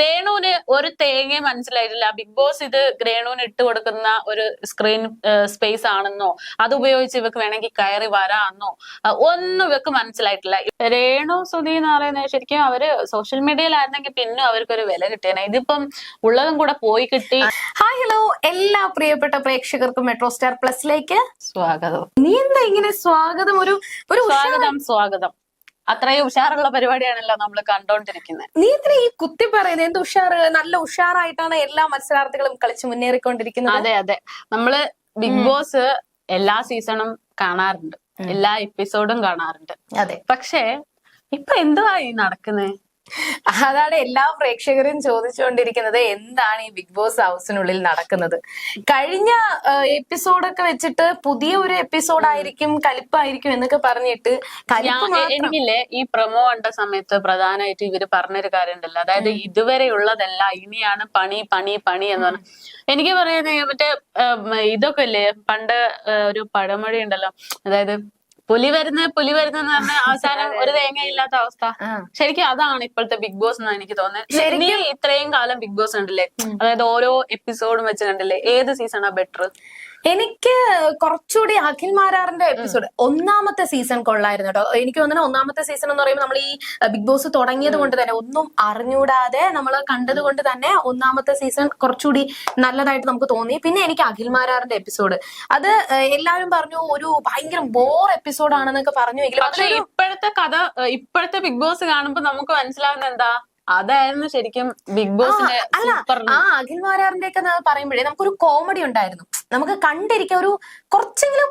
രേണുവിന് ഒരു തേങ്ങയും മനസ്സിലായിട്ടില്ല. ബിഗ് ബോസ് ഇത് രേണുവിന് ഇട്ട് കൊടുക്കുന്ന ഒരു സ്ക്രീൻ സ്പേസ് ആണെന്നോ അത് ഉപയോഗിച്ച് ഇവക്ക് വേണമെങ്കിൽ കയറി വരാമെന്നോ ഒന്നും ഇവക്ക് മനസ്സിലായിട്ടില്ല. രേണു സുധി എന്ന് പറയുന്നത് ശരിക്കും അവർ സോഷ്യൽ മീഡിയയിലായിരുന്നെങ്കിൽ പിന്നെ അവർക്കൊരു വില കിട്ടിയേനെ. ഇതിപ്പം ഉള്ളതും കൂടെ പോയി കിട്ടി. ഹായ് ഹലോ എല്ലാ പ്രിയപ്പെട്ട പ്രേക്ഷകർക്കും മെട്രോ സ്റ്റാർ പ്ലസിലേക്ക് സ്വാഗതം. നീ എന്താ ഇങ്ങനെ സ്വാഗതം? ഒരു ഒരു സ്വാഗതം സ്വാഗതം. അത്രയും ഉഷാറുള്ള പരിപാടിയാണല്ലോ നമ്മൾ കണ്ടോണ്ടിരിക്കുന്നത് നീ ഇത്ര ഈ കുത്തി പറയുന്നത് എന്ത് ഉഷാറ്? നല്ല ഉഷാറായിട്ടാണ് എല്ലാ മത്സരാർത്ഥികളും കളിച്ച് മുന്നേറിക്കൊണ്ടിരിക്കുന്നത്. അതെ അതെ. നമ്മൾ ബിഗ് ബോസ് എല്ലാ സീസണും കാണാറുണ്ട്. എല്ലാ എപ്പിസോഡും കാണാറുണ്ട്. അതെ. പക്ഷേ ഇപ്പൊ എന്തുവാ ഈ നടക്കുന്നേ? അതാണ് എല്ലാ പ്രേക്ഷകരും ചോദിച്ചുകൊണ്ടിരിക്കുന്നത് എന്താണ് ഈ ബിഗ് ബോസ് ഹൗസിനുള്ളിൽ നടക്കുന്നത്? കഴിഞ്ഞ എപ്പിസോഡൊക്കെ വെച്ചിട്ട് പുതിയ ഒരു എപ്പിസോഡ് ആയിരിക്കും കലിപ്പായിരിക്കും എന്നൊക്കെ പറഞ്ഞിട്ട് എനിക്കില്ലേ ഈ പ്രൊമോ കണ്ട സമയത്ത് പ്രധാനമായിട്ട് ഇവർ പറഞ്ഞൊരു കാര്യം ഉണ്ടല്ലോ അതായത് ഇതുവരെ ഉള്ളതല്ല ഇനിയാണ് പണി പണി പണി എന്ന് പറഞ്ഞു. എനിക്ക് പറയുന്നത് മറ്റേ ഇതൊക്കെ ഇല്ലേ പണ്ട് ഒരു പഴമൊഴി ഉണ്ടല്ലോ. അതായത് പുലി വരുന്ന പുലി വരുന്നെന്ന് പറഞ്ഞ അവസാനം ഒരു തേങ്ങ ഇല്ലാത്ത അവസ്ഥ ശരിക്കും അതാണ് ഇപ്പോഴത്തെ ബിഗ് ബോസ് എന്നാണ് എനിക്ക് തോന്നുന്നത്. നീ ഇത്രയും കാലം ബിഗ് ബോസ് കണ്ടില്ലേ? അതായത് ഓരോ എപ്പിസോഡും വെച്ച് കണ്ടല്ലേ? ഏത് സീസണാ ബെറ്റർ? എനിക്ക് കുറച്ചുകൂടി അഖിൽ മാരാറിന്റെ എപ്പിസോഡ് ഒന്നാമത്തെ സീസൺ കൊള്ളായിരുന്നു കേട്ടോ എനിക്ക് തോന്നുന്നു ഒന്നാമത്തെ സീസൺ എന്ന് പറയുമ്പോൾ നമ്മൾ ഈ ബിഗ് ബോസ് തുടങ്ങിയത് കൊണ്ട് തന്നെ ഒന്നും അറിഞ്ഞൂടാതെ നമ്മൾ കണ്ടത് കൊണ്ട് തന്നെ ഒന്നാമത്തെ സീസൺ കുറച്ചുകൂടി നല്ലതായിട്ട് നമുക്ക് തോന്നി. പിന്നെ എനിക്ക് അഖിൽ മാരാറിന്റെ എപ്പിസോഡ് അത് എല്ലാവരും പറഞ്ഞു ഒരു ഭയങ്കര ബോർ എപ്പിസോഡ് ആണെന്നൊക്കെ പറഞ്ഞു. പക്ഷേ ഇപ്പോഴത്തെ കഥ ഇപ്പോഴത്തെ ബിഗ് ബോസ് കാണുമ്പോൾ നമുക്ക് മനസ്സിലാവുന്ന എന്താ? അതായിരുന്നു ശരിക്കും ബിഗ് ബോസ് അല്ല ആ അഖിൽ മാരാറിന്റെ ഒക്കെ പറയുമ്പോഴേ നമുക്കൊരു കോമഡി ഉണ്ടായിരുന്നു. നമുക്ക് കണ്ടിരിക്കാൻ ഒരു കുറച്ചെങ്കിലും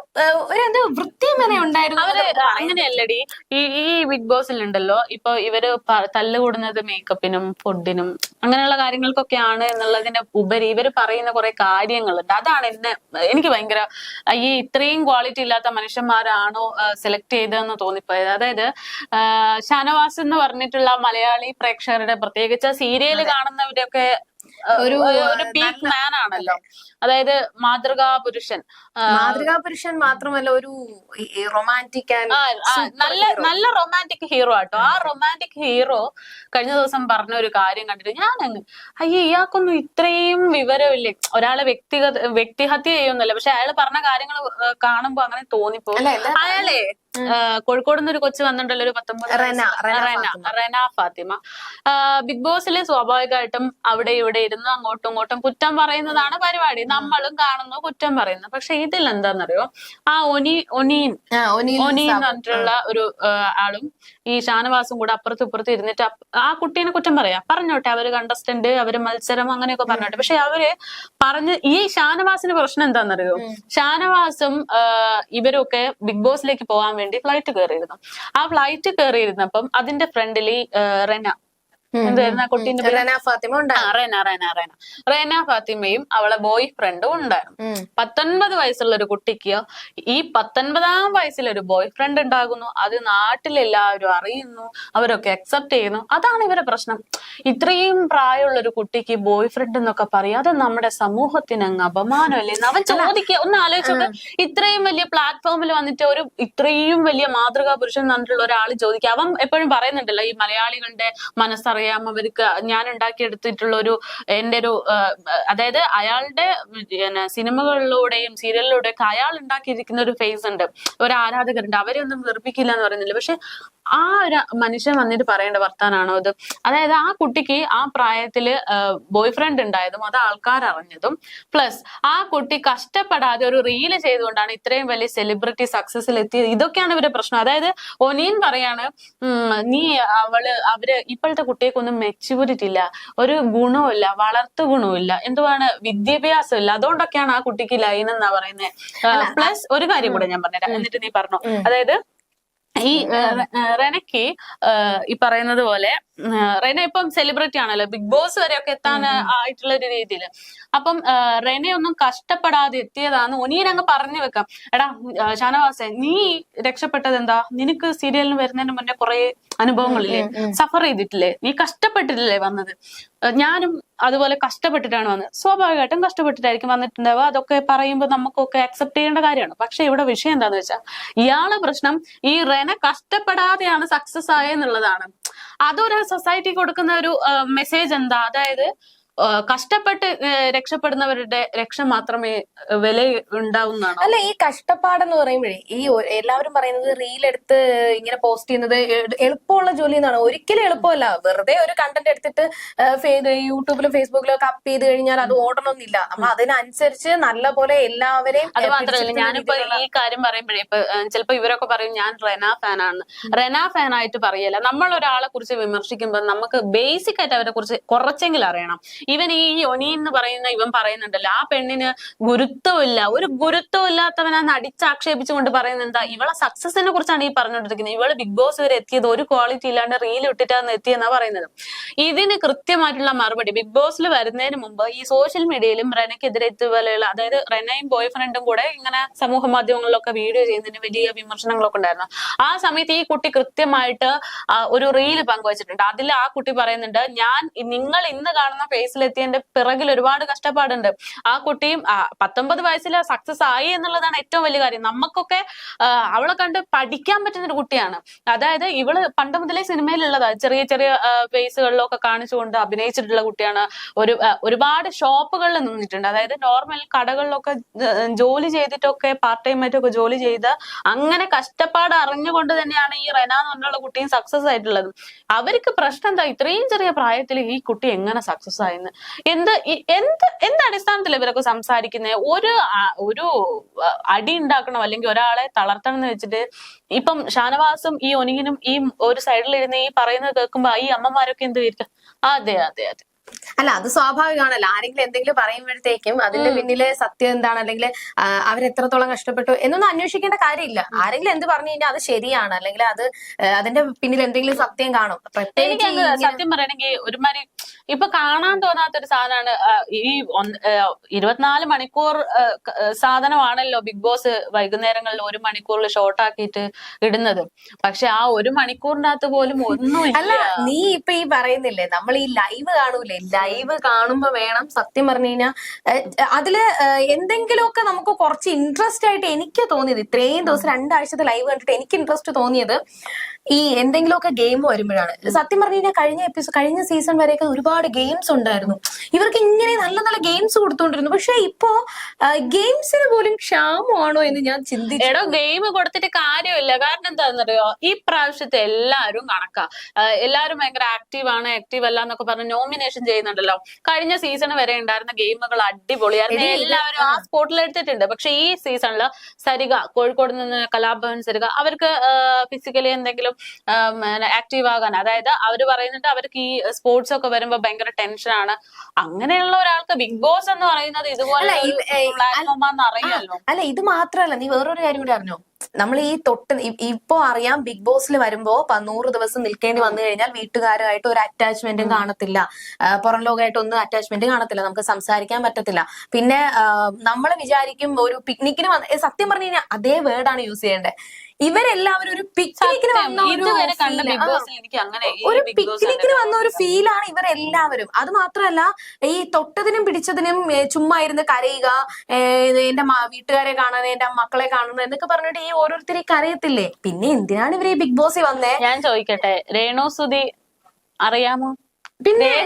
ഒരു എന്ത് വൃത്തിയും വരെ ഉണ്ടായിരുന്നു. അവർ. അങ്ങനെയല്ലടി. ഈ ഈ ബിഗ് ബോസിൽ ഉണ്ടല്ലോ ഇപ്പൊ ഇവർ തല്ലുകൂടുന്നത് മേക്കപ്പിനും ഫുഡിനും അങ്ങനെയുള്ള കാര്യങ്ങൾക്കൊക്കെയാണ് എന്നുള്ളതിന് ഉപരി ഇവർ പറയുന്ന കുറെ കാര്യങ്ങളുണ്ട്. അതാണ് എന്നെ എനിക്ക് ഭയങ്കര ഈ ഇത്രയും ക്വാളിറ്റി ഇല്ലാത്ത മനുഷ്യന്മാരാണോ സെലക്ട് ചെയ്തതെന്ന് തോന്നിപ്പോയത്. അതായത് ഷാനവാസ് എന്ന് പറഞ്ഞിട്ടുള്ള മലയാളി പ്രേക്ഷകരുടെ പ്രത്യേകിച്ച് സീരിയൽ കാണുന്നവരൊക്കെ ഒരു, ഒരു പീക്ക് മാൻ ആണല്ലോ? അതായത് മാതൃകാ പുരുഷൻ മാതൃകാ പുരുഷൻ മാത്രമല്ല ഒരു റൊമാന്റിക് നല്ല നല്ല റൊമാന്റിക് ഹീറോ ആട്ടോ. ആ റൊമാന്റിക് ഹീറോ കഴിഞ്ഞ ദിവസം പറഞ്ഞ ഒരു കാര്യം കണ്ടിട്ട് ഞാൻ അങ്ങ് അയ്യോ ഇയാൾക്കൊന്നും ഇത്രയും വിവരമില്ലേ? ഒരാളെ വ്യക്തിഗത വ്യക്തിഹത്യ ചെയ്യുന്നല്ല? പക്ഷെ അയാൾ പറഞ്ഞ കാര്യങ്ങൾ കാണുമ്പോ അങ്ങനെ തോന്നിപ്പോ അയാളെ കോഴിക്കോട് നിന്ന് ഒരു കൊച്ചു വന്നിട്ടുണ്ടല്ലോ ഒരു പത്തൊമ്പത് റെന, ഫാത്തിമ. ബിഗ് ബോസിലെ സ്വാഭാവികമായിട്ടും അവിടെ ഇവിടെ ഇരുന്ന് അങ്ങോട്ടും ഇങ്ങോട്ടും കുറ്റം പറയുന്നതാണ് പരിപാടി. നമ്മളും കാണുന്നു കുറ്റം പറയുന്നു. പക്ഷെ ഇതിൽ എന്താണെന്നറിയോ ആ ഒനി ഒനീൻ ഒനീൻ എന്ന് പറഞ്ഞിട്ടുള്ള ഒരു ആളും ഈ ഷാനവാസും കൂടെ അപ്പുറത്ത് ഇപ്പുറത്ത് ഇരുന്നിട്ട് ആ കുട്ടീനെ കുറ്റം പറയാ. പറഞ്ഞോട്ടെ അവർ കണ്ടസ്റ്റന്റ് അവർ മത്സരം അങ്ങനെയൊക്കെ പറഞ്ഞോട്ടെ. പക്ഷെ അവർ പറഞ്ഞ് ഈ ഷാനവാസിന് പ്രശ്നം എന്താണെന്നറിയോ ഷാനവാസും ഇവരൊക്കെ ബിഗ് ബോസിലേക്ക് പോകാൻ വേണ്ടി ഫ്ലൈറ്റ് കയറിയിരുന്നു ആ ഫ്ലൈറ്റ് കയറിയിരുന്നപ്പം അതിന്റെ ഫ്രണ്ടിൽ റെന എന്തായിരുന്നു ആ കുട്ടീന്റെ പേര്? റേന റേന റെന റെന. ഫാത്തിമയും അവളെ ബോയ് ഫ്രണ്ടും ഉണ്ടായിരുന്നു പത്തൊൻപത് വയസ്സുള്ള ഒരു കുട്ടിക്ക് ഈ പത്തൊൻപതാം വയസ്സിൽ ഒരു ബോയ് ഫ്രണ്ട് ഉണ്ടാകുന്നു. അത് നാട്ടിലെല്ലാവരും അറിയുന്നു അവരൊക്കെ അക്സെപ്റ്റ് ചെയ്യുന്നു. അതാണ് ഇവരെ പ്രശ്നം. ഇത്രയും പ്രായമുള്ള ഒരു കുട്ടിക്ക് ബോയ് ഫ്രണ്ട് എന്നൊക്കെ പറയും. അത് നമ്മുടെ സമൂഹത്തിന് അങ്ങ് അപമാനമല്ലേ? അവൻ ചോദിക്കുക. ഒന്ന് ആലോചിച്ചോക്ക്. ഇത്രയും വലിയ പ്ലാറ്റ്ഫോമിൽ വന്നിട്ട് ഒരു ഇത്രയും വലിയ മാതൃകാ പുരുഷൻ എന്ന് പറഞ്ഞിട്ടുള്ള ഒരാൾ ചോദിക്കുക. അവൻ എപ്പോഴും പറയുന്നുണ്ടല്ലോ ഈ മലയാളികളുടെ മനസ്സറിയാം അവർക്ക് ഞാൻ ഉണ്ടാക്കിയെടുത്തിട്ടുള്ള ഒരു എന്റെ ഒരു അതായത് അയാളുടെ സിനിമകളിലൂടെയും സീരിയലിലൂടെയൊക്കെ അയാൾ ഉണ്ടാക്കിയിരിക്കുന്ന ഒരു ഫേസ് ഉണ്ട്. ഒരു ആരാധകരുണ്ട്. അവരെ ഒന്നും വെറുപ്പിക്കില്ല എന്ന് പറയുന്നില്ല. പക്ഷെ ആ ഒരു മനുഷ്യൻ വന്നിട്ട് പറയേണ്ട വർത്താനാണോ അത് അതായത് ആ കുട്ടിക്ക് ആ പ്രായത്തിൽ ബോയ് ഫ്രണ്ട് ഉണ്ടായതും അത് ആൾക്കാർ അറിഞ്ഞതും പ്ലസ് ആ കുട്ടി കഷ്ടപ്പെടാതെ ഒരു റീൽ ചെയ്തുകൊണ്ടാണ് ഇത്രയും വലിയ സെലിബ്രിറ്റി സക്സസിൽ എത്തിയത്. ഇതൊക്കെയാണ് ഇവരുടെ പ്രശ്നം. അതായത് ഒനീൻ പറയാണ് നീ അവൾ അവർ ഇപ്പോഴത്തെ കുട്ടികൾക്കൊന്നും മെച്യൂരിറ്റി ഇല്ല ഒരു ഗുണവുമില്ല വളർത്തു ഗുണവുമില്ല എന്തുവാണ് വിദ്യാഭ്യാസം ഇല്ല അതുകൊണ്ടൊക്കെയാണ് ആ കുട്ടിക്ക് ലൈൻ എന്നാ പറയുന്നത് പ്ലസ് ഒരു കാര്യം കൂടെ ഞാൻ പറഞ്ഞുതരാം. എന്നിട്ട് നീ പറഞ്ഞു. അതായത് ഈ റെനക്ക് റെനയ്ക്ക് ഈ പറയുന്നത് പോലെ റെന ഇപ്പം സെലിബ്രിറ്റി ആണല്ലോ. ബിഗ് ബോസ് വരെയൊക്കെ എത്താൻ ആയിട്ടുള്ള ഒരു രീതിയിൽ അപ്പം റെനയൊന്നും കഷ്ടപ്പെടാതെ എത്തിയതാന്ന് ഒനിയൻ അങ്ങ് പറഞ്ഞു വെക്കാം. എടാ ഷാനവാസെ നീ രക്ഷപ്പെട്ടത് എന്താ നിനക്ക് സീരിയലിന് വരുന്നതിന് മുന്നേ കുറെ അനുഭവങ്ങളില്ലേ? സഫർ ചെയ്തിട്ടില്ലേ? നീ കഷ്ടപ്പെട്ടിട്ടില്ലേ വന്നത്? ഞാനും അതുപോലെ കഷ്ടപ്പെട്ടിട്ടാണ് വന്നത്. സ്വാഭാവികമായിട്ടും കഷ്ടപ്പെട്ടിട്ടായിരിക്കും വന്നിട്ടുണ്ടാവുക. അതൊക്കെ പറയുമ്പോൾ നമുക്കൊക്കെ അക്സെപ്റ്റ് ചെയ്യേണ്ട കാര്യമാണ്. പക്ഷെ ഇവിടെ വിഷയം എന്താന്ന് വെച്ചാൽ ഇയാളെ പ്രശ്നം ഈ റെന കഷ്ടപ്പെടാതെയാണ് സക്സസ് ആയെന്നുള്ളതാണ്. അതൊരു സൊസൈറ്റി കൊടുക്കുന്ന ഒരു മെസ്സേജ് എന്താ? അതായത് കഷ്ടപ്പെട്ട് രക്ഷപ്പെടുന്നവരുടെ രക്ഷ മാത്രമേ വില ഉണ്ടാവുന്നതാണ്? അല്ല ഈ കഷ്ടപ്പാടെന്ന് പറയുമ്പോഴേ ഈ എല്ലാവരും പറയുന്നത് റീൽ എടുത്ത് ഇങ്ങനെ പോസ്റ്റ് ചെയ്യുന്നത് എളുപ്പമുള്ള ജോലി എന്നാണ് ഒരിക്കലും എളുപ്പമല്ല. വെറുതെ ഒരു കണ്ടന്റ് എടുത്തിട്ട് യൂട്യൂബിലും ഫേസ്ബുക്കിലും ഒക്കെ അപ്പ് ചെയ്ത് കഴിഞ്ഞാൽ അത് ഓടണമെന്നില്ല അപ്പൊ അതിനനുസരിച്ച് നല്ല പോലെ എല്ലാവരെയും അത് മാത്രമല്ല ഞാനിപ്പോ ഈ കാര്യം പറയുമ്പോഴേ ഇപ്പൊ ചിലപ്പോ ഇവരൊക്കെ പറയും ഞാൻ റെന ഫാനാണ്. റെന ഫാൻ ആയിട്ട് പറയല്ല. നമ്മൾ ഒരാളെ കുറിച്ച് വിമർശിക്കുമ്പോൾ നമുക്ക് ബേസിക് ആയിട്ട് അവരെ കുറിച്ച് കുറച്ചെങ്കിലും അറിയണം. ഇവൻ ഈ യൊനി എന്ന് പറയുന്ന ഇവൻ പറയുന്നുണ്ടല്ലോ ആ പെണ്ണിന് ഗുരുത്വമില്ല. ഒരു ഗുരുത്വം ഇല്ലാത്തവനാന്ന് അടിച്ചാക്ഷേപിച്ചുകൊണ്ട് പറയുന്നത് എന്താ ഇവളെ സക്സസിനെ കുറിച്ചാണ് ഈ പറഞ്ഞുകൊണ്ടിരിക്കുന്നത് ഇവൾ ബിഗ് ബോസ് വരെ എത്തിയത് ഒരു ക്വാളിറ്റി ഇല്ലാണ്ട് റീൽ ഇട്ടിട്ടാണ് എത്തിയെന്നാ പറയുന്നത്. ഇതിന് കൃത്യമായിട്ടുള്ള മറുപടി ബിഗ് ബോസിൽ വരുന്നതിന് മുമ്പ് ഈ സോഷ്യൽ മീഡിയയിലും റെനക്കെതിരെ ഇതുപോലെയുള്ള അതായത് റെനയും ബോയ് ഫ്രണ്ടും കൂടെ ഇങ്ങനെ സമൂഹ മാധ്യമങ്ങളിലൊക്കെ വീഡിയോ ചെയ്യുന്നതിന് വലിയ വിമർശനങ്ങളൊക്കെ ഉണ്ടായിരുന്നു. ആ സമയത്ത് ഈ കുട്ടി കൃത്യമായിട്ട് ഒരു റീൽ പങ്കുവച്ചിട്ടുണ്ട്. അതിൽ ആ കുട്ടി പറയുന്നുണ്ട് ഞാൻ നിങ്ങൾ ഇന്ന് കാണുന്ന ഫേസിലെത്തിയതിന്റെ പിറകിൽ ഒരുപാട് കഷ്ടപ്പാടുണ്ട്. ആ കുട്ടിയും പത്തൊമ്പത് വയസ്സിൽ സക്സസ് ആയി എന്നുള്ളതാണ് ഏറ്റവും വലിയ കാര്യം. നമുക്കൊക്കെ അവളെ കണ്ട് പഠിക്കാൻ പറ്റുന്ന ഒരു കുട്ടിയാണ്. അതായത് ഇവൾ പണ്ട് മുതലേ സിനിമയിലുള്ളതാ. ചെറിയ ചെറിയ ഫേസുകളിലൊക്കെ കാണിച്ചുകൊണ്ട് അഭിനയിച്ചിട്ടുള്ള കുട്ടിയാണ്. ഒരു ഒരുപാട് ഷോപ്പുകളിൽ നിന്നിട്ടുണ്ട്. അതായത് നോർമൽ കടകളിലൊക്കെ ജോലി ചെയ്തിട്ടൊക്കെ പാർട്ട് ടൈം ആയിട്ടൊക്കെ ജോലി ചെയ്ത് അങ്ങനെ കഷ്ടപ്പാട് അറിഞ്ഞുകൊണ്ട് തന്നെയാണ് ഈ റെന എന്ന് പറഞ്ഞുള്ള കുട്ടിയും സക്സസ് ആയിട്ടുള്ളത്. അവർക്ക് പ്രശ്നം എന്താ? ഇത്രയും ചെറിയ പ്രായത്തിൽ ഈ കുട്ടി എങ്ങനെ സക്സസ് ആയെന്ന് എന്ത് എന്ത് എന്ത് അടിസ്ഥാനത്തിൽ ഇവരൊക്കെ സംസാരിക്കുന്നത് ഒരു ഒരു അടി ഉണ്ടാക്കണം അല്ലെങ്കിൽ ഒരാളെ തളർത്തണം എന്ന് വെച്ചിട്ട് ഇപ്പം ഷാനവാസും ഈ ഒനിങ്ങിനും ഈ ഒരു സൈഡിൽ സൈഡിലിരുന്ന് ഈ പറയുന്നത് കേൾക്കുമ്പോ ഈ അമ്മമാരൊക്കെ എന്ത് വിചാരിക്കും? അതെ അതെ അതെ. അല്ല അത് സ്വാഭാവികമാണല്ലോ. ആരെങ്കിലും എന്തെങ്കിലും പറയുമ്പോഴത്തേക്കും അതിന്റെ പിന്നിലെ സത്യം എന്താണ്? അല്ലെങ്കിൽ അവരെത്രത്തോളം കഷ്ടപ്പെട്ടു എന്നൊന്നും അന്വേഷിക്കേണ്ട കാര്യമില്ല. ആരെങ്കിലും എന്ത് പറഞ്ഞു കഴിഞ്ഞാൽ അത് ശരിയാണ്. അല്ലെങ്കിൽ അത് അതിന്റെ പിന്നിൽ എന്തെങ്കിലും സത്യം കാണും. എനിക്ക് സത്യം പറയണെങ്കിൽ ഒരുമാതിരി ഇപ്പൊ കാണാൻ തോന്നാത്ത ഒരു സാധനമാണ് ഈ ഇരുപത്തിനാല് മണിക്കൂർ സാധനമാണല്ലോ ബിഗ് ബോസ് വൈകുന്നേരങ്ങളിൽ ഒരു മണിക്കൂറിൽ ഷോർട്ട് ആക്കിയിട്ട് ഇടുന്നത്. പക്ഷെ ആ ഒരു മണിക്കൂറിനകത്ത് പോലും ഒന്നും അല്ല നീ ഇപ്പൊ ഈ പറയുന്നില്ലേ നമ്മൾ ഈ ലൈവ് കാണൂലേ? ലൈവ് കാണുമ്പോ വേണം സത്യം പറഞ്ഞു കഴിഞ്ഞാൽ അതിൽ എന്തെങ്കിലുമൊക്കെ നമുക്ക് കുറച്ച് ഇൻട്രസ്റ്റ് ആയിട്ട് എനിക്ക് തോന്നിയത് ഇത്രയും ദിവസം രണ്ടാഴ്ചത്തെ ലൈവ് കണ്ടിട്ട് എനിക്ക് ഇൻട്രസ്റ്റ് തോന്നിയത് ഈ എന്തെങ്കിലുമൊക്കെ ഗെയിം വരുമ്പോഴാണ്. സത്യം പറഞ്ഞു കഴിഞ്ഞാൽ കഴിഞ്ഞ എപ്പിസോഡ് കഴിഞ്ഞ സീസൺ വരെയൊക്കെ ഒരുപാട് ഗെയിംസ് ഉണ്ടായിരുന്നു. ഇവർക്ക് ഇങ്ങനെ നല്ല നല്ല ഗെയിംസ് കൊടുത്തോണ്ടിരുന്നു. പക്ഷെ ഇപ്പോ ഗെയിംസിന് പോലും ക്ഷാമമാണോ എന്ന് ഞാൻ ചിന്തിച്ചു. എടോ ഗെയിം കൊടുത്തിട്ട് കാര്യമില്ല. കാരണം എന്താണെന്നറിയോ? ഈ പ്രാവശ്യത്തെ എല്ലാവരും കണക്കാ. എല്ലാവരും ഭയങ്കര ആക്റ്റീവ് ആണ് ആക്റ്റീവ് അല്ല എന്നൊക്കെ പറഞ്ഞ് നോമിനേഷൻ ചെയ്യുന്നുണ്ടല്ലോ. കഴിഞ്ഞ സീസൺ വരെ ഉണ്ടായിരുന്ന ഗെയിമുകൾ അടിപൊളിയായിരുന്നു. എല്ലാവരും ആ. സ്പോട്ടിൽ എടുത്തിട്ടുണ്ട്. പക്ഷെ ഈ സീസണിൽ സരിക കോഴിക്കോട് നിന്ന് കലാഭവൻ സരിക അവർക്ക് ഫിസിക്കലി എന്തെങ്കിലും ആക്റ്റീവ് ആകാൻ. അതായത് അവർ പറയുന്നുണ്ട് അവർക്ക് ഈ സ്പോർട്സ് ഒക്കെ വരുമ്പോ ഭയങ്കര ടെൻഷനാണ് അങ്ങനെയുള്ള ഒരാൾക്ക് ബിഗ് ബോസ് എന്ന് പറയുന്നത് ഇതുപോലെ അല്ല, ഇത്, ഏയ്, പ്ലാറ്റ്ഫോമാന്ന് അറിയാലോ. അല്ല ഇത് മാത്രല്ല നീ വേറൊരു കാര്യം കൂടി അറിഞ്ഞോ? നമ്മൾ ഈ തൊട്ട് ഇപ്പോ അറിയാം ബിഗ് ബോസിൽ വരുമ്പോ നൂറ് ദിവസം നിൽക്കേണ്ടി വന്നു കഴിഞ്ഞാൽ വീട്ടുകാരുമായിട്ട് ഒരു അറ്റാച്ച്മെന്റും കാണത്തില്ല. പുറം ലോകമായിട്ട് ഒന്നും അറ്റാച്ച്മെന്റ് കാണത്തില്ല. നമുക്ക് സംസാരിക്കാൻ പറ്റത്തില്ല. പിന്നെ നമ്മൾ വിചാരിക്കും ഒരു പിക്നിക്കിന് വന്ന് സത്യം പറഞ്ഞു കഴിഞ്ഞാൽ അതേ വേർഡാണ് യൂസ് ചെയ്യേണ്ടത് ഇവരെല്ലാവരും ഒരു പിക്നിക്കിന് വന്ന ഒരു ഒരു ബോസ് പിക്നിക്കിന് വന്ന ഒരു ഫീലാണ് ഇവരെല്ലാവരും. അത് മാത്രമല്ല ഈ തൊട്ടതിനും പിടിച്ചതിനും ചുമ്മാ ഇരുന്ന് കരയുക എന്റെ വീട്ടുകാരെ കാണുന്നത് എന്റെ മക്കളെ കാണുന്നത് എന്നൊക്കെ പറഞ്ഞിട്ട് ഈ ഓരോരുത്തരെ കരയത്തില്ലേ? പിന്നെ എന്തിനാണ് ഇവർ ഈ ബിഗ് ബോസിൽ വന്നേ? ഞാൻ ചോദിക്കട്ടെ രേണു സുതി അറിയാമോ? പിന്നെ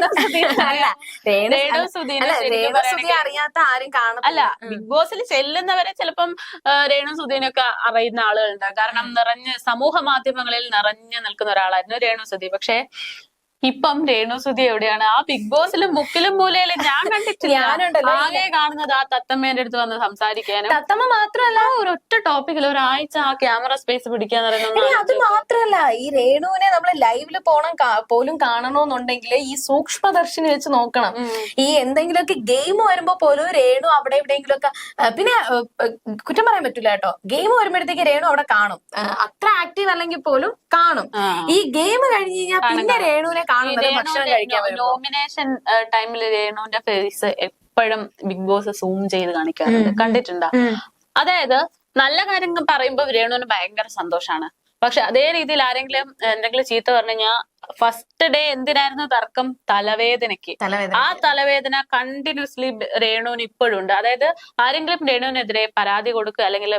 അറിയാത്ത ആരും കാണും അല്ല ബിഗ് ബോസിൽ ചെല്ലുന്നവരെ ചിലപ്പം രേണു സുധീനൊക്കെ അറിയുന്ന ആളുകളുണ്ട്. കാരണം നിറഞ്ഞ് സമൂഹ മാധ്യമങ്ങളിൽ നിറഞ്ഞു നിൽക്കുന്ന ഒരാളായിരുന്നു രേണു സുധി പക്ഷെ ഇപ്പം രേണു സുധി എവിടെയാണ്? ആ ബിഗ് ബോസിലും മുക്കിലും മൂലയിലും ഞാൻ കണ്ടിട്ടില്ല. ആകെ കാണുന്നത് ആ തത്തമ്മേന്റെ അടുത്ത് വന്ന് സംസാരിക്കാനും. തത്തമ്മ മാത്രമല്ല. ഒരു ഒറ്റ ടോപ്പിക്കിൽ ഒരാഴ്ച ആ ക്യാമറ സ്പേസ് പിടിക്കാൻ പറയുന്നത് അത് മാത്രമല്ല. മാത്രല്ല ഈ രേണുവിനെ നമ്മൾ ലൈവിൽ പോണം പോലും കാണണമെന്നുണ്ടെങ്കിൽ ഈ സൂക്ഷ്മദർശിനി വെച്ച് നോക്കണം. ഈ എന്തെങ്കിലുമൊക്കെ ഗെയിം വരുമ്പോ പോലും രേണു അവിടെ എവിടെയെങ്കിലുമൊക്കെ പിന്നെ കുറ്റം പറയാൻ പറ്റില്ല കേട്ടോ. ഗെയിം വരുമ്പോഴത്തേക്ക് രേണു അവിടെ കാണും. അത്ര ആക്റ്റീവ് അല്ലെങ്കിൽ പോലും കാണും. ഈ ഗെയിം കഴിഞ്ഞ് കഴിഞ്ഞാൽ പിന്നെ രേണുവിനെ കാണുന്നത് ഭക്ഷണം കഴിക്കാൻ വരുമ്പോ. നോമിനേഷൻ ടൈമിൽ രേണുവിന്റെ ഫേസ് എപ്പോഴും ബിഗ് ബോസ് സൂം ചെയ്ത് കാണിക്കാറുണ്ട്. കണ്ടിട്ടുണ്ടോ? അതായത് നല്ല കാര്യങ്ങൾ പറയുമ്പോൾ രേണുവിന് ഭയങ്കര സന്തോഷാണ്. പക്ഷെ അതേ രീതിയിൽ ആരെങ്കിലും എന്തെങ്കിലും ചീത്ത പറഞ്ഞു കഴിഞ്ഞാൽ ഫസ്റ്റ് ഡേ എന്തിനായിരുന്നു തർക്കം? തലവേദനക്ക് ആ തലവേദന കണ്ടിന്യൂസ്ലി രേണുവിന് ഇപ്പോഴും ഉണ്ട് അതായത് ആരെങ്കിലും രേണുവിനെതിരെ പരാതി കൊടുക്കുക അല്ലെങ്കിൽ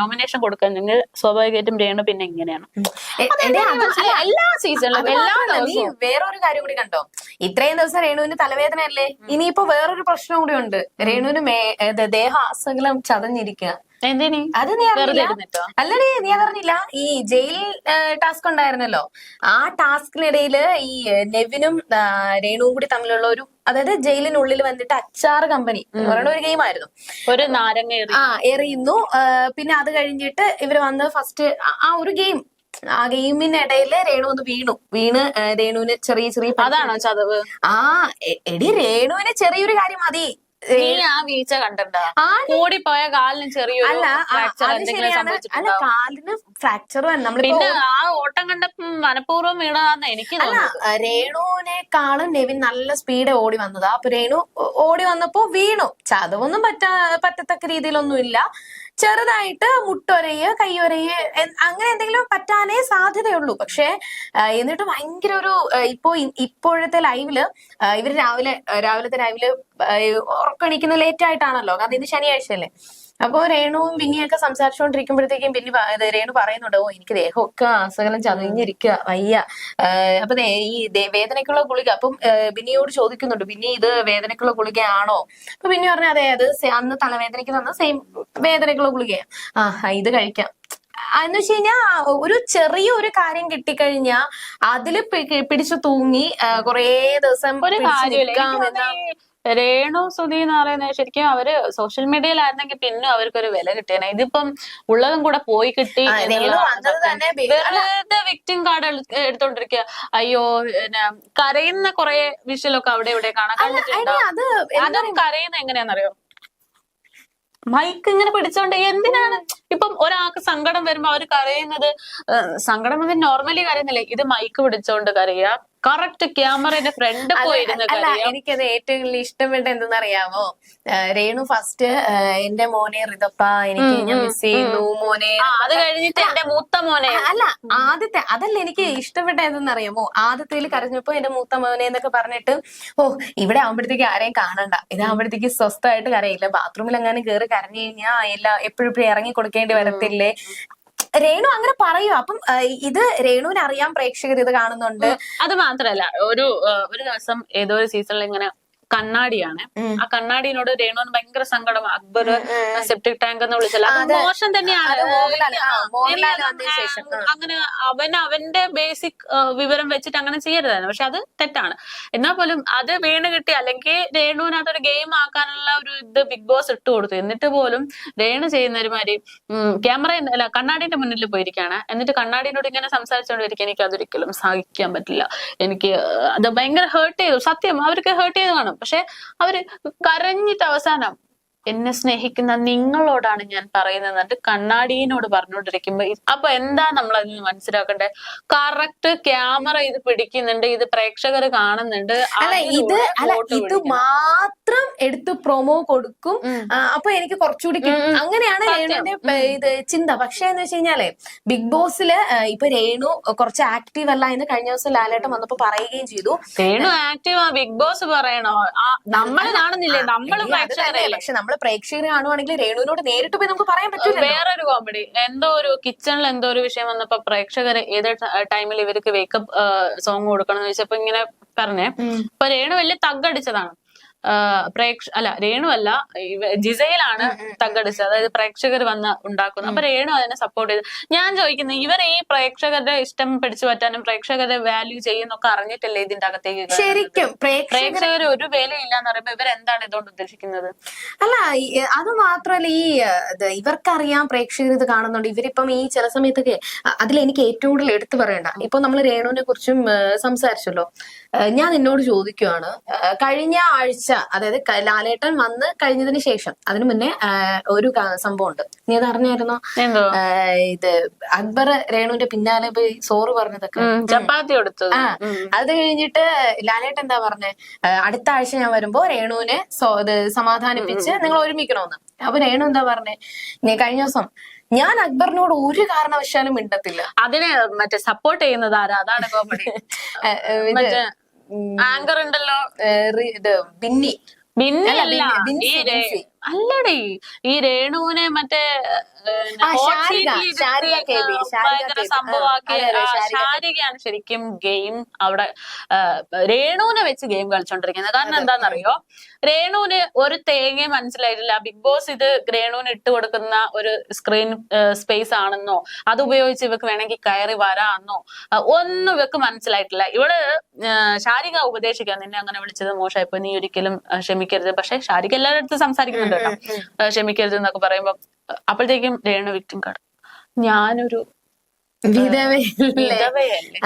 നോമിനേഷൻ കൊടുക്കുകയാണെങ്കിൽ സ്വാഭാവികമായിട്ടും രേണു പിന്നെ ഇങ്ങനെയാണ്. എല്ലാ സീസണിലും എല്ലാ ദിവസവും. വേറൊരു കാര്യം കൂടി കണ്ടോ? ഇത്രയും ദിവസം രേണുവിന് തലവേദന അല്ലേ ഇനിയിപ്പോ വേറൊരു പ്രശ്നം കൂടി ഉണ്ട്. രേണുവിന് ദേഹാസകലം ചതഞ്ഞിരിക്കുക അത് നീ അറിഞ്ഞില്ല. അല്ലടി നീ അതറിഞ്ഞില്ല ഈ ജയിൽ ടാസ്ക് ഉണ്ടായിരുന്നല്ലോ. ആ ടാസ്കിനിടയിൽ ഈ നെവിനും രേണുവും കൂടി തമ്മിലുള്ള ഒരു അതായത് ജയിലിനുള്ളിൽ വന്നിട്ട് അച്ചാർ കമ്പനി എന്ന് പറയുന്ന ഒരു ഗെയിം ആയിരുന്നു. ഒരു നാരങ്ങ ആ എറിയുന്നു. പിന്നെ അത് കഴിഞ്ഞിട്ട് ഇവർ വന്ന് ഫസ്റ്റ് ആ ഒരു ഗെയിം ആ ഗെയിമിനിടയിൽ രേണു ഒന്ന് വീണു. വീണ് രേണുവിന് ചെറിയ ചെറിയ അതാണോ ചതവ്? ആ എടി രേണുവിന് ചെറിയൊരു കാര്യം മതി. നീ ആ വീഴ്ച കണ്ടിട്ടുണ്ടോ? ആ കൂടിപ്പോയ കാലിന് ചെറിയൊരു അല്ല ഫ്രാക്ചർ എന്തെങ്കിലും അല്ല സംഭവിച്ചിട്ടുണ്ടോ? കാലിന് ഫ്രാക്ചർ നമ്മളിപ്പോ പിന്നെ ആ ഓട്ടം കണ്ടപ്പം മനഃപൂർവം വീണതാന്ന് എനിക്ക് അല്ല തോന്നുന്നത് ആ, രേണുവിനെക്കാളും നെവിൻ നല്ല സ്പീഡ് ഓടി വന്നതാ. അപ്പൊ രേണു ഓ- ഓടി വന്നപ്പോ വീണു. ചതവൊന്നും പറ്റാ പറ്റത്തക്ക രീതിയിലൊന്നും ഇല്ല ചെറുതായിട്ട് മുട്ടൊരയ് കൈയൊരയ് അങ്ങനെ എന്തെങ്കിലും പറ്റാനേ സാധ്യതയുള്ളൂ. പക്ഷെ എന്നിട്ട് ഭയങ്കര ഒരു ഇപ്പോ ഇപ്പോഴത്തെ ലൈവിൽ ഇവർ രാവിലെ രാവിലത്തെ ലൈവിൽ ഉറക്കണിക്കുന്ന ലേറ്റ് ആയിട്ടാണല്ലോ കാരണം ഇത് ശനിയാഴ്ചയല്ലേ. അപ്പോ രേണുവും ബിന്നിയൊക്കെ സംസാരിച്ചുകൊണ്ടിരിക്കുമ്പോഴത്തേക്കും ബിന്നി രേണു പറയുന്നുണ്ട് ഓ എനിക്ക് ദേഹമൊക്കെ ആസകലം ചതഞ്ഞിരിക്കുക വയ്യ. അപ്പൊ ഈ വേദനക്കുള്ള വേദനയ്ക്കുള്ള ഗുളിക അപ്പം ബിന്നിയോട് ചോദിക്കുന്നുണ്ട് ബിന്നി ഇത് വേദനയ്ക്കുള്ള ഗുളികയാണോ? അപ്പൊ ബിന്നി പറഞ്ഞു അതെ അത് അന്ന് തലവേദനയ്ക്ക് തന്ന സെയിം വേദനയ്ക്കുള്ള ഗുളികയാ. ആ ഇത് കഴിക്കാം. എന്ന് വെച്ച് കഴിഞ്ഞാ ഒരു ചെറിയ ഒരു കാര്യം കിട്ടിക്കഴിഞ്ഞാ അതിൽ പി- പിടിച്ചു തൂങ്ങി കുറേ ദിവസം ഒരു കാര്യമില്ല. രേണു സുധി എന്ന് പറയുന്നത് ശരിക്കും അവർ സോഷ്യൽ മീഡിയയിലായിരുന്നെങ്കിൽ പിന്നെ അവർക്കൊരു വില കിട്ടിയാണ് ഇതിപ്പം ഉള്ളതും കൂടെ പോയി കിട്ടി വെറുതെ വിക്ടിം കാർഡ് എടുത്തോണ്ടിരിക്കുക അയ്യോ കരയുന്ന കുറെ വിഷലൊക്കെ അവിടെ ഇവിടെ കാണാൻ കണ്ടിട്ടുണ്ടോ? അത് കരയുന്ന എങ്ങനെയാണെന്നറിയോ? മൈക്ക് ഇങ്ങനെ പിടിച്ചോണ്ട് എന്തിനാണ്? ഇപ്പം ഒരാൾക്ക് സങ്കടം വരുമ്പോ അവർ കരയുന്നത് സങ്കടം നോർമലി കരയുന്നില്ലേ? ഇത് മൈക്ക് പിടിച്ചോണ്ട് കരയുക കറക്റ്റ് ക്യാമറയുടെ ഫ്രണ്ട് പോയിരുന്നു അല്ല എനിക്കത് ഏറ്റവും കൂടുതൽ ഇഷ്ടപ്പെട്ട എന്തെന്നറിയാമോ? അറിയാമോ രേണു ഫസ്റ്റ് എന്റെ മോനെ റിതപ്പ എനിക്ക് ഞാൻ മിസ് ചെയ്യുന്നു മോനെ. അത് കഴിഞ്ഞിട്ട് എന്റെ മൂത്ത മോനെ. അല്ല ആദ്യത്തെ അതല്ല എനിക്ക് ഇഷ്ടപ്പെട്ട എന്തെന്നറിയാമോ? ആദ്യത്തെ കരഞ്ഞപ്പോ എന്റെ മൂത്ത മോനെ എന്നൊക്കെ പറഞ്ഞിട്ട് ഓ ഇവിടെ ആവുമ്പോഴത്തേക്ക് ആരെയും കാണണ്ട. ഇതാവുമ്പഴത്തേക്ക് സ്വസ്ഥമായിട്ട് കരയില്ല. ബാത്റൂമിൽ അങ്ങനെ കയറി കരഞ്ഞു കഴിഞ്ഞാ എല്ലാ എപ്പോഴും ഇറങ്ങി കൊടുക്കേണ്ടി വരത്തില്ലേ? രേണു അങ്ങനെ പറയൂ അപ്പം ഇത് രേണുവിന് അറിയാം പ്രേക്ഷകർ ഇത് കാണുന്നുണ്ട്. അത് മാത്രല്ല ഒരു ഒരു ദിവസം ഏതോ ഒരു സീസണിൽ ഇങ്ങനെ കണ്ണാടിയാണ്. ആ കണ്ണാടിനോട് രേണുവിന് ഭയങ്കര സങ്കടം. അക്ബർ സെപ്റ്റിക് ടാങ്ക് എന്ന് വിളിച്ചല്ല. അത് മോശം തന്നെയാണ്. അങ്ങനെ അവൻ അവന്റെ ബേസിക് വിവരം വെച്ചിട്ട് അങ്ങനെ ചെയ്യരുതായിരുന്നു. പക്ഷെ അത് തെറ്റാണ്. എന്നാൽ പോലും അത് വീണ് കിട്ടി. അല്ലെങ്കിൽ രേണുവിന് അതൊരു ഗെയിം ആക്കാനുള്ള ഒരു ഇത് ബിഗ് ബോസ് ഇട്ട് കൊടുത്തു. എന്നിട്ട് പോലും രേണു ചെയ്യുന്ന ഒരു മാതിരി ക്യാമറ അല്ല കണ്ണാടിന്റെ മുന്നിൽ പോയിരിക്കാണ് എന്നിട്ട് കണ്ണാടിനോട് ഇങ്ങനെ സംസാരിച്ചുകൊണ്ടിരിക്കുക. എനിക്ക് അതൊരിക്കലും സഹിക്കാൻ പറ്റില്ല. എനിക്ക് അത് ഭയങ്കര ഹേർട്ട് ചെയ്തു. സത്യം അവർക്ക് ഹേർട്ട് ചെയ്ത് കാണും. പക്ഷെ അവർ കരഞ്ഞിട്ട് അവസാനം എന്നെ സ്നേഹിക്കുന്ന നിങ്ങളോടാണ് ഞാൻ പറയുന്നത് എന്നിട്ട് കണ്ണാടിയോട് പറഞ്ഞുകൊണ്ടിരിക്കുമ്പോ അപ്പൊ എന്താ നമ്മൾ അതിൽ നിന്ന് മനസ്സിലാക്കണ്ടേ? കറക്റ്റ് ക്യാമറ ഇത് പിടിക്കുന്നുണ്ട് ഇത് പ്രേക്ഷകർ കാണുന്നുണ്ട് അല്ല ഇത് അല്ല ഇത് മാത്രം എടുത്ത് പ്രൊമോ കൊടുക്കും. അപ്പൊ എനിക്ക് കുറച്ചുകൂടി. അങ്ങനെയാണ്. രേണുവിന്റെ ഇത് ചിന്ത. പക്ഷെ എന്ന് വെച്ച് കഴിഞ്ഞാലേ ബിഗ് ബോസിൽ ഇപ്പൊ രേണു കുറച്ച് ആക്റ്റീവ് അല്ല എന്ന് കഴിഞ്ഞ ദിവസം ലാലേട്ടൻ വന്നപ്പോ പറയുകയും ചെയ്തു. രേണു ആക്റ്റീവ് ബിഗ് ബോസ് പറയണോ? നമ്മൾ കാണുന്നില്ലേ? നമ്മൾ പക്ഷെ അത് നമ്മൾ പ്രേക്ഷകർ കാണുവാണെങ്കിൽ രേണുവിനോട് നേരിട്ട് പോയി നമുക്ക് പറയാൻ പറ്റില്ല വേറൊരു കോമഡി എന്തോ ഒരു കിച്ചണിൽ എന്തോ ഒരു വിഷയം വന്നപ്പോ പ്രേക്ഷകര് ഏത് ടൈമിൽ ഇവർക്ക് വേക്കപ്പ് സോങ് കൊടുക്കണം എന്ന് വെച്ചപ്പോ ഇങ്ങനെ പറഞ്ഞേ. അപ്പൊ രേണു വലിയ തഗ് ആ, പ്രേക്ഷ അല്ല രേണു അല്ല ജിസയിലാണ് തകടിച്ച് അതായത് പ്രേക്ഷകർ വന്ന് ഉണ്ടാക്കുന്നത് അപ്പൊ രേണു അതിനെ സപ്പോർട്ട് ചെയ്ത്. ഞാൻ ചോദിക്കുന്നത് ഇവർ ഈ പ്രേക്ഷകരുടെ ഇഷ്ടം പിടിച്ചു പറ്റാനും പ്രേക്ഷകരെ വാല്യൂ ചെയ്യുന്നൊക്കെ അറിഞ്ഞിട്ടല്ലേ ഇതിന്റെ അകത്തേക്ക്? ശരിക്കും പ്രേക്ഷകർ വിലയില്ല എന്ന് പറയുമ്പോ ഇവരെന്താണ് ഇതുകൊണ്ട് ഉദ്ദേശിക്കുന്നത്? അല്ല അത് മാത്രല്ല ഈ ഇവർക്കറിയാം പ്രേക്ഷകർ ഇത് കാണുന്നുണ്ട്. ഇവരിപ്പം ഈ ചില സമയത്തൊക്കെ അതിൽ എനിക്ക് ഏറ്റവും കൂടുതൽ എടുത്തു പറയണ്ട. ഇപ്പൊ നമ്മൾ രേണുവിനെ കുറിച്ചും സംസാരിച്ചല്ലോ. ഞാൻ നിന്നോട് ചോദിക്കുവാണ്. കഴിഞ്ഞ ആഴ്ച അതായത് ലാലേട്ടൻ വന്ന് കഴിഞ്ഞതിന് ശേഷം അതിനു മുന്നേ ഒരു സംഭവം ഉണ്ട് നീ അത് അറിഞ്ഞായിരുന്നോ? ഇത് അക്ബർ രേണുവിന്റെ പിന്നാലെ പോയി സോറ് പറഞ്ഞതൊക്കെ. ചപ്പാത്തി കൊടുത്തത്. ആ അത് കഴിഞ്ഞിട്ട് ലാലേട്ടൻ എന്താ പറഞ്ഞേ? അടുത്ത ആഴ്ച ഞാൻ വരുമ്പോ രേണുവിനെ സമാധാനിപ്പിച്ച് നിങ്ങൾ ഒരുമിക്കണമെന്ന് അപ്പൊ രേണു എന്താ പറഞ്ഞേ? നീ കഴിഞ്ഞ ദിവസം ഞാൻ അക്ബറിനോട് ഒരു കാരണവശാലും മിണ്ടത്തില്ല. അതിനെ മറ്റേ സപ്പോർട്ട് ചെയ്യുന്നത് ആരാ? അതാണ് കോമഡി. ആങ്കർ ഉണ്ടല്ലോ ഇത് ബിന്നി ബിന്നി അല്ല, ബിന്നി- ബിൻസി. അല്ലടി ഈ രേണുവിനെ മറ്റേ ഭയങ്കര സംഭവമാക്കി. ശാരികയാണ് ശരിക്കും ഗെയിം അവിടെ രേണുവിനെ വെച്ച് ഗെയിം കളിച്ചോണ്ടിരിക്കുന്നത്. കാരണം എന്താണെന്നറിയോ? രേണുവിന് ഒരു തേങ്ങയും മനസ്സിലായിട്ടില്ല. ബിഗ് ബോസ് ഇത് രേണുവിന് ഇട്ട് കൊടുക്കുന്ന ഒരു സ്ക്രീൻ സ്പേസ് ആണെന്നോ അത് ഉപയോഗിച്ച് ഇവക്ക് വേണമെങ്കിൽ കയറി വരാമെന്നോ ഒന്നും ഇവക്ക് മനസ്സിലായിട്ടില്ല. ഇവൾ ശാരിക ഉപദേശിക്കാൻ നിന്നെ അങ്ങനെ വിളിച്ചത് മോശമായിപ്പോ നീ ഒരിക്കലും ക്ഷമിക്കരുത്. പക്ഷെ ശാരിക എല്ലാവരുടെ അടുത്ത് കേട്ടോ ആ, ക്ഷമിക്കരുത് എന്നൊക്കെ പറയുമ്പോ അപ്പോഴത്തേക്കും രേണു വിക്ടിം കാർഡ് ഞാനൊരു വിധവയല്ലേ?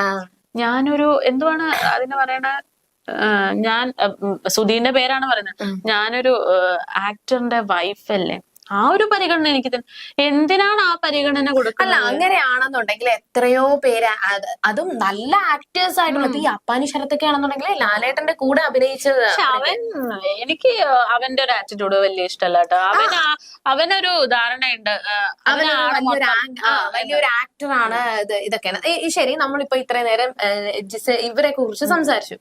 ഞാനൊരു എന്തുവാണ് അതിന് പറയണ? ഞാൻ സുധീന്റെ പേരാണ് പറയുന്നത്. ഞാനൊരു ആക്ടറിന്റെ വൈഫല്ലേ ആ ഒരു പരിഗണന എനിക്ക് തന്നെ എന്തിനാണ് ആ പരിഗണന കൊടുക്കുന്നത്? അല്ല അങ്ങനെയാണെന്നുണ്ടെങ്കിൽ എത്രയോ പേര് അതും നല്ല ആക്ടേഴ്സ് ആയിട്ടുള്ള ഈ അപ്പാനി ശരത്തൊക്കെ ആണെന്നുണ്ടെങ്കിൽ ലാലേട്ടന്റെ കൂടെ അഭിനയിച്ചത് അവൻ എനിക്ക് അവന്റെ ഒരു ആറ്റിറ്റ്യൂഡ് വലിയ ഇഷ്ടമല്ല കേട്ടോ. അവൻ അവനൊരു ധാരണയുണ്ട്. വലിയൊരു ആക്ടർ ആണ് ആക്ടറാണ് ഇതൊക്കെയാണ്. ശരി നമ്മളിപ്പോ ഇത്രയും നേരം ഇവരെ കുറിച്ച് സംസാരിച്ചു.